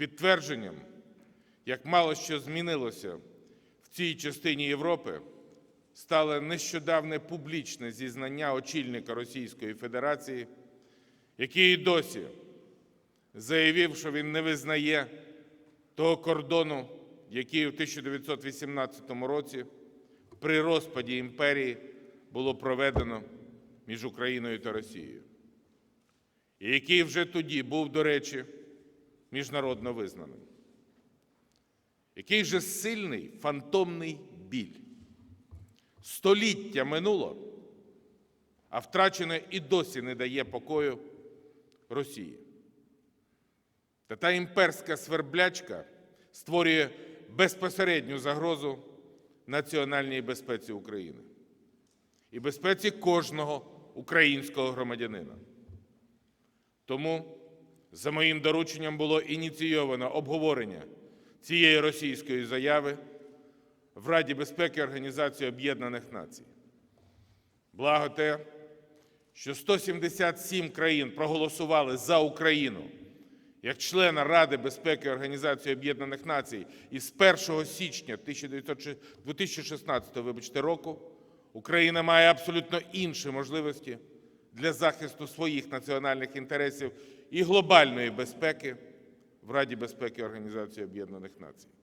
підтвердженням, як мало що змінилося в цій частині Європи, стало нещодавне публічне зізнання очільника Російської Федерації, який досі заявив, що він не визнає того кордону, який у 1918 році при розпаді імперії було проведено між Україною та Росією, і який вже тоді був, до речі, міжнародно визнаним. Який же сильний фантомний біль. Століття минуло, а втрачене і досі не дає покою Росії. Та та імперська сверблячка створює безпосередню загрозу національній безпеці України і безпеці кожного українського громадянина. Тому за моїм дорученням було ініційовано обговорення цієї російської заяви в Раді безпеки Організації Об'єднаних Націй. Благо те, що 177 країн проголосували за Україну як члена Ради безпеки Організації Об'єднаних Націй, і з 1 січня 2016 вибачте, року Україна має абсолютно інші можливості для захисту своїх національних інтересів і глобальної безпеки в Раді безпеки Організації Об'єднаних Націй.